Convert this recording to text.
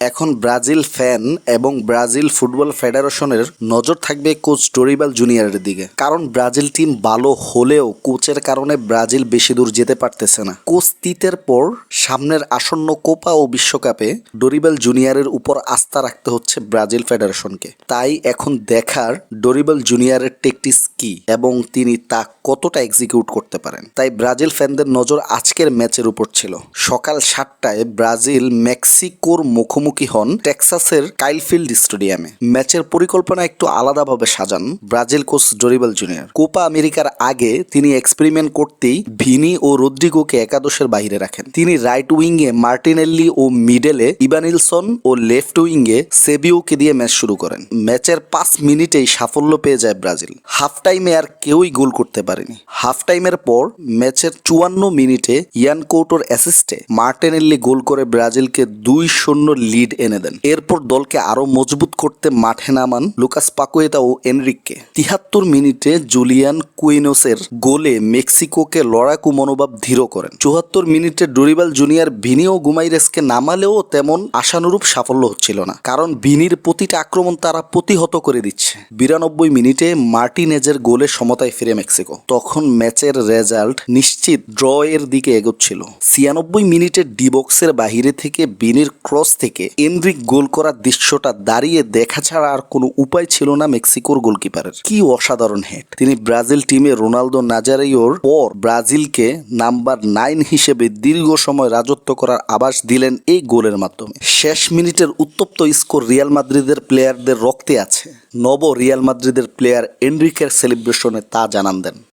এখন Brazil fan এবং Brazil football ফেডারেশনের নজর থাকবে কোচ ডোরিবাল জুনিয়রের দিকে। কারণ ব্রাজিল টিম ভালো হলেও কোচের কারণে ব্রাজিল বেশি দূর যেতে পারতেছে না। কোচ তিতের পর সামনের আসন্ন কোপা ও বিশ্বকাপে ডোরিবাল জুনিয়রের উপর আস্থা রাখতে হচ্ছে ব্রাজিল ফেডারেশনকে। তাই এখন দেখার ডোরিবাল জুনিয়রের টেকটিস কি এবং তিনি তা কতটা এক্সিকিউট করতে পারেন? তাই ব্রাজিল ফ্যানদের নজর আজকের ম্যাচের উপর ছিল। সকাল সাতটায় ব্রাজিল মেক্সিকোর মুখোমুখি হন টেক্সাসের কাইলফিল্ড স্টেডিয়ামে। ম্যাচের পরিকল্পনা একটু আলাদাভাবে সাজান Brazil coach Dorival Junior. Copa আমেরিকার আগে তিনি এক্সপেরিমেন্ট করতেই ভিনি ও রদ্রিগোকে একাদশের বাইরে রাখেন। তিনি রাইট উইংয়ে মার্টিনেল্লি ও মিডেলে ইবানিলসন ও লেফট উইংয়ে সেবিওকে দিয়ে ম্যাচ শুরু করেন। ম্যাচের পাঁচ মিনিটেই সাফল্য পেয়ে যায় ব্রাজিল। হাফ টাইমে আর কেউই গোল করতে পারেনি। হাফ টাইমের পর ম্যাচের চুয়ান্ন মিনিটে ইয়ান কৌটোর অ্যাসিস্টে মার্টিনেল্লি গোল করে ব্রাজিলকে দুই শূন্য লিড এনে দেন। এরপর দলকে আরও মজবুত করতে মাঠে নামান লুকাস পাকুয়েতা ও এনরিককে। তিহাত্তর মিনিটে জুলিয়ান কুইনোসের গোলে মেক্সিকোকে লড়াকু মনোভাব ধীর করেন। চুয়াত্তর মিনিটে ডোরিবাল জুনিয়র ভিনি ও গুমাইরেসকে নামালেও তেমন আশানুরূপ সাফল্য হচ্ছিল না। কারণ ভিনির প্রতিটা আক্রমণ তারা প্রতিহত করে দিচ্ছে। বিরানব্বই মিনিটে মার্টিনেজের গোলে সমতায় ফিরে মেক্সিকো। তখন ম্যাচের রেজাল্ট নিশ্চিত ড্র এর দিকে এগোচ্ছিল। ছিয়ানব্বই মিনিটে ডিবক্সের বাহিরে থেকে বিনির ক্রস থেকে এনরিক গোল করার দৃশ্যটা দাঁড়িয়ে দেখা ছাড়া আর কোনো উপায় ছিল না মেক্সিকোর গোলকিপারের। কি অসাধারণ হেড। তিনি ব্রাজিল টিমে রোনালদো নাজারিওর পর ব্রাজিলকে নাম্বার নাইন হিসেবে দীর্ঘ সময় রাজত্ব করার আবাস দিলেন এই গোলের মাধ্যমে। শেষ মিনিটের উত্তপ্ত স্কোর রিয়াল মাদ্রিদের প্লেয়ারদের রক্তে আছে। নব রিয়াল মাদ্রিদের প্লেয়ার এনরিকের সেলিব্রেশনে তা জানান দেন।